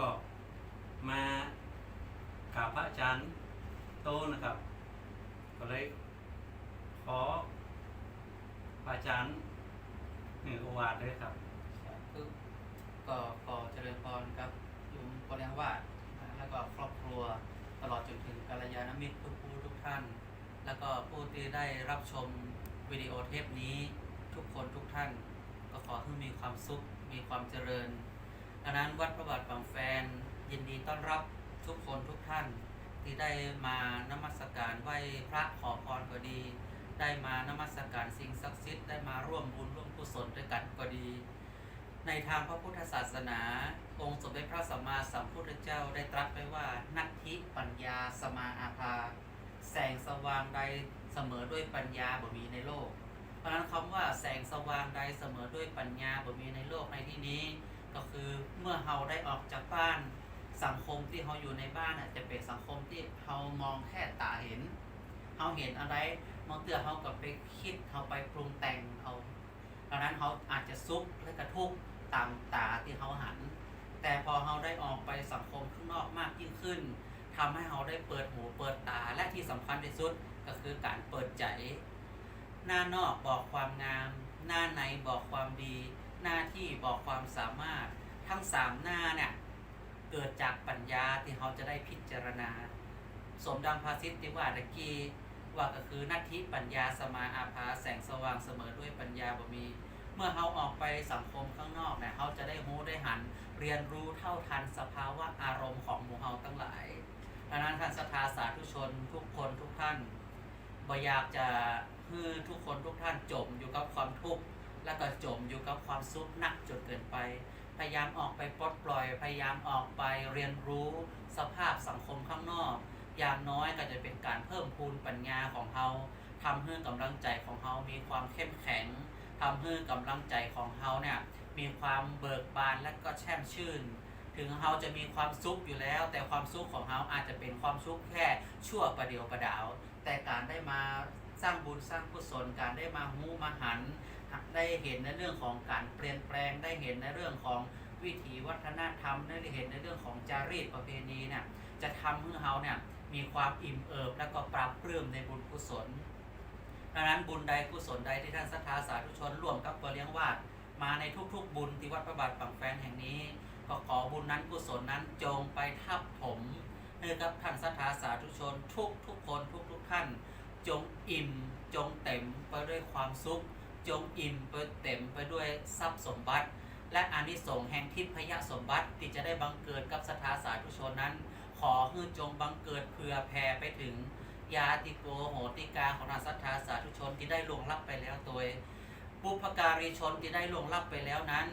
ก็มากราบพระอาจารย์โตนะครับ ก็เลยขอพระอาจารย์หนึ่งโอวาทเลยครับคือก็ขอเจริญพรครับโยมปรียงวาดแล้วก็ครอบครัวตลอดจนถึงกัลยาณมิตรทุกผู้ทุกท่าน แล้วก็ผู้ที่ได้รับชมวิดีโอเทปนี้ทุกคนทุกท่าน ก็ขอให้มีความสุขมีความเจริญดังนั้นวัดพระบาทบางแฟน ยินดี ต้อนรับทุกคนทุกท่าน ที่ได้มานมัสการไหว้พระขอพรก็ดี ได้มานมัสการสิ่งศักดิ์สิทธิ์ได้มาร่วมบุญร่วมกุศลด้วยกันก็ดี ในทางพระพุทธศาสนา องค์สมเด็จพระสัมมาสัมพุทธเจ้าได้ตรัสไว้ว่า นัตถิปัญญาสมาอาภา แสงสว่างใดเสมอด้วยปัญญาบ่มีในโลก เพราะฉะนั้นคำว่าแสงสว่างใดเสมอด้วยปัญญาบ่มีในโลกในที่นี้ ก็คือเมื่อเราได้ออกจากบ้าน สังคมที่เราอยู่ในบ้านน่ะจะเป็นสังคมที่เรามองแค่ตาเห็นเราเห็นอะไรบางเตือเราก็ไปคิดเราไปปรุงแต่งเอาเพราะนั้นเขาอาจจะซุกและกระทุกตามตาที่เขาหัน แต่พอเราได้ออกไปสังคมข้างนอกมากยิ่งขึ้นทำให้เราได้เปิดหูเปิดตาและที่สำคัญที่สุดก็คือการเปิดใจ หน้านอกบอกความงาม หน้าในบอกความดี หน้าที่บอกความสามารถ ทั้งสามหน้าเนี่ย เกิดจากปัญญาที่เราจะได้พิจารณา สมดังภาษิตที่ว่าตะกี้ว่าก็คือนัตถิปัญญาสมาอาภาแสงสว่างเสมอด้วยปัญญาบ่มี เมื่อเราออกไปสังคมข้างนอกเนี่ยเราจะได้รู้ได้หัน เรียนรู้เท่าทันสภาวะอารมณ์ของหมู่เฮาทั้งหลายดังนั้นท่านศรัทธาสาธุชนทุกคนทุกท่านบ่อยากจะให้ทุกคนทุกท่านจมอยู่กับความทุกข์แล้วก็จมอยู่กับความสุขหนักจนเกินไป พยายามออกไปปลดปล่อย พยายามออกไปเรียนรู้สภาพสังคมข้างนอก อย่างน้อยก็จะเป็นการเพิ่มพูนปัญญาของเราทำให้กำลังใจของเรามีความเข้มแข็งทำให้กำลังใจของเราเนี่ยมีความเบิกบานและก็แช่มชื่น ถึงเราจะมีความสุขอยู่แล้ว แต่ความสุขของเราอาจจะเป็นความสุขแค่ชั่วประเดียวประดาว แต่การได้มาสร้างบุญสร้างกุศลการได้มาหูมาหัน ได้เห็นในเรื่องของการเปลี่ยนแปลงได้เห็นในเรื่องของวิถีวัฒนธรรมได้เห็นในเรื่องของจารีตประเพณีเนี่ยจะทำให้เราเนี่ยมีความอิ่มเอิบและก็ปรับปลื้มในบุญกุศลดังนั้นบุญใดกุศลใดที่ท่านศรัทธาสาธุชนร่วมกับตัวเลี้ยงวาดมาในทุกๆ บุญที่วัดพระบาทปังแฟนแห่งนี้ ก็ขอบุญนั้นกุศลนั้นจงไปทับถมให้กับท่านศรัทธาสาธุชนทุกทุกๆคนทุกทุกๆท่าน จงอิ่มจงเต็มไปด้วยความสุข จงอิ่มไปเต็มไปด้วยทรัพย์สมบัติ และอานิสงส์แห่งทิพยสมบัติที่จะได้บังเกิดกับสถาสาธุชนนั้น ขอให้จงบังเกิดเพื่อแผ่ไปถึงญาติโกโหติกาของนาสัทธาสาธุชนที่ได้ลวงลับไปแล้วโดยบุพการีชนที่ได้ลวงลับไปแล้วนั้น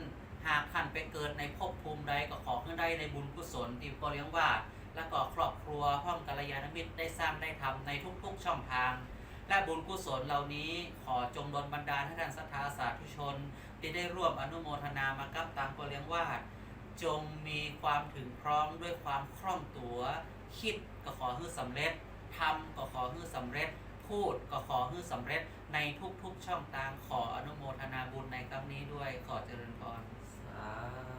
หากท่านไปเกิดในภพภูมิใดก็ขอให้ได้ในบุญกุศลที่พอเลี้ยงว่า และก็ครอบครัวห้องกัลยาณมิตรได้สร้างได้ทำในทุกๆช่องทาง และบุญกุศลเหล่านี้ขอจงดลบันดาลให้ท่านศรัทธาสาธุชนที่ได้ร่วมอนุโมทนามากับตามพอเลี้ยงวาดจงมีความถึงพร้อมด้วยความคล่องตัว คิดก็ขอให้สำเร็จทำก็ขอให้สำเร็จ พูดก็ขอให้สำเร็จในทุกๆช่องทางขออนุโมทนาบุญในครั้งนี้ด้วยขอเจริญพรสาธุสา